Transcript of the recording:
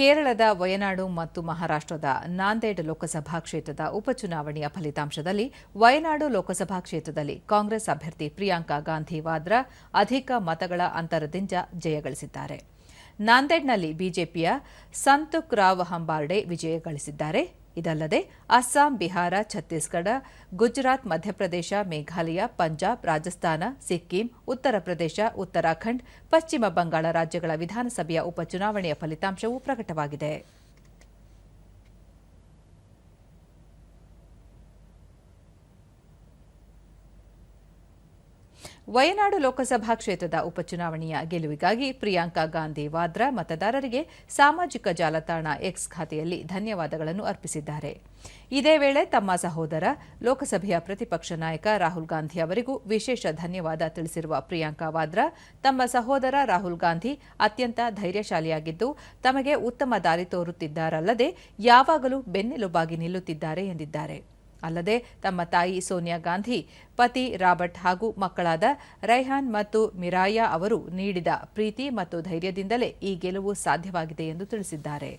ಕೇರಳದ ವಯನಾಡು ಮತ್ತು ಮಹಾರಾಷ್ಟ್ರದ ನಾಂದೇಡ್ ಲೋಕಸಭಾ ಕ್ಷೇತ್ರದ ಉಪಚುನಾವಣೆಯ ಫಲಿತಾಂಶದಲ್ಲಿ ವಯನಾಡು ಲೋಕಸಭಾ ಕ್ಷೇತ್ರದಲ್ಲಿ ಕಾಂಗ್ರೆಸ್ ಅಭ್ಯರ್ಥಿ ಪ್ರಿಯಾಂಕಾ ಗಾಂಧಿ ವಾದ್ರಾ ಅಧಿಕ ಮತಗಳ ಅಂತರದಿಂದ ಜಯಗಳಿಸಿದ್ದಾರೆ. ನಾಂದೇಡ್ನಲ್ಲಿ ಬಿಜೆಪಿಯ ಸಂತುಕ್ ರಾವ್ ಹಂಬಾರ್ಡೆ ವಿಜಯ ಗಳಿಸಿದ್ದಾರೆ. ಇದಲ್ಲದೆ ಅಸ್ಸಾಂ, ಬಿಹಾರ, ಛತ್ತೀಸ್ಗಢ, ಗುಜರಾತ್, ಮಧ್ಯಪ್ರದೇಶ, ಮೇಘಾಲಯ, ಪಂಜಾಬ್, ರಾಜಸ್ಥಾನ, ಸಿಕ್ಕಿಂ, ಉತ್ತರ ಪ್ರದೇಶ, ಉತ್ತರಾಖಂಡ್, ಪಶ್ಚಿಮ ಬಂಗಾಳ ರಾಜ್ಯಗಳ ವಿಧಾನಸಭೆಯ ಉಪಚುನಾವಣೆಯ ಫಲಿತಾಂಶವೂ ಪ್ರಕಟವಾಗಿದೆ. ವಯನಾಡು ಲೋಕಸಭಾ ಕ್ಷೇತ್ರದ ಉಪಚುನಾವಣೆಯ ಗೆಲುವಿಗಾಗಿ ಪ್ರಿಯಾಂಕಾ ಗಾಂಧಿ ವಾದ್ರಾ ಮತದಾರರಿಗೆ ಸಾಮಾಜಿಕ ಜಾಲತಾಣ ಎಕ್ಸ್ ಖಾತೆಯಲ್ಲಿ ಧನ್ಯವಾದಗಳನ್ನು ಅರ್ಪಿಸಿದ್ದಾರೆ. ಇದೇ ವೇಳೆ ತಮ್ಮ ಸಹೋದರ ಲೋಕಸಭೆಯ ಪ್ರತಿಪಕ್ಷ ನಾಯಕ ರಾಹುಲ್ ಗಾಂಧಿ ಅವರಿಗೂ ವಿಶೇಷ ಧನ್ಯವಾದ ತಿಳಿಸಿರುವ ಪ್ರಿಯಾಂಕಾ ವಾದ್ರಾ, ತಮ್ಮ ಸಹೋದರ ರಾಹುಲ್ ಗಾಂಧಿ ಅತ್ಯಂತ ಧೈರ್ಯಶಾಲಿಯಾಗಿದ್ದು, ತಮಗೆ ಉತ್ತಮ ದಾರಿ ತೋರುತ್ತಿದ್ದಾರಲ್ಲದೆ ಯಾವಾಗಲೂ ಬೆನ್ನೆಲುಬಾಗಿ ನಿಲ್ಲುತ್ತಿದ್ದಾರೆ ಎಂದಿದ್ದಾರೆ. ಅಲ್ಲದೆ ತಮ್ಮ ತಾಯಿ ಸೋನಿಯಾ ಗಾಂಧಿ, ಪತಿ ರಾಬರ್ಟ್ ಹಾಗೂ ಮಕ್ಕಳಾದ ರೈಹಾನ್ ಮತ್ತು ಮಿರಾಯಾ ಅವರು ನೀಡಿದ ಪ್ರೀತಿ ಮತ್ತು ಧೈರ್ಯದಿಂದಲೇ ಈ ಗೆಲುವು ಸಾಧ್ಯವಾಗಿದೆ ಎಂದು ತಿಳಿಸಿದ್ದಾರೆ.